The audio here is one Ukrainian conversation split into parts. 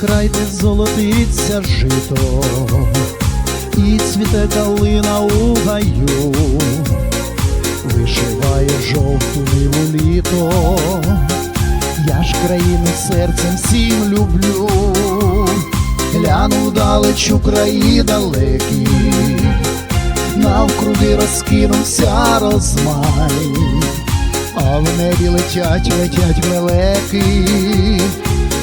край, де золотиться жито, і цвіте калина у гаю, вишиває жовту ниву літо, я ж країну серцем всім люблю, гляну вдалеч у краї далекі, навкруги розкинувся розмай, а в небі летять, летять лелеки,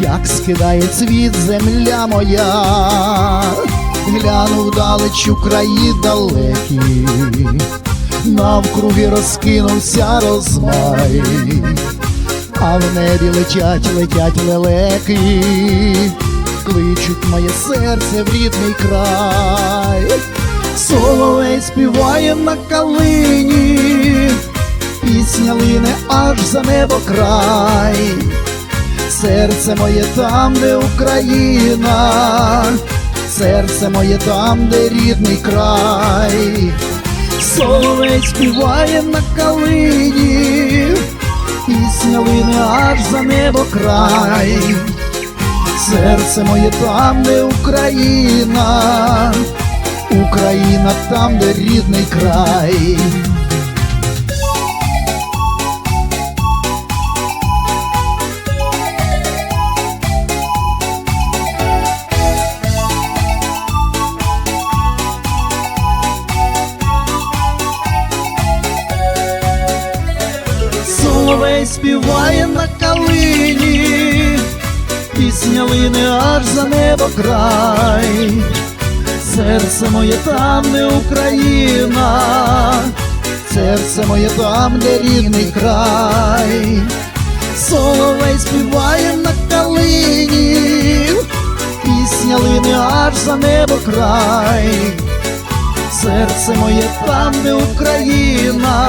як скидає цвіт земля моя, гляну вдалеч у краї далекі, навкруги розкинувся розмай, а в небі летять, летять лелеки кличуть моє серце в рідний край, соловей співає на калині, пісня лине аж за небо край, серце моє там, де Україна, серце моє там, де рідний край, соловей співає на калині, пісня лине аж за небо край. Серце моє там, де Україна, Україна там, де рідний край. Співає на калині. Пісня лине аж за небо край, серце моє там, де Україна, серце моє там, де рідний край, соловей співає на калині, пісня лине аж за небо край, серце моє там, де Україна,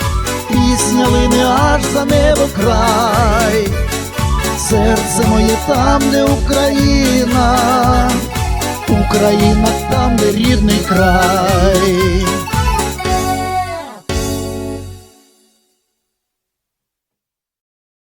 пісня лине аж за небо край, серце моє там, де Україна. Україна там, де рідний край.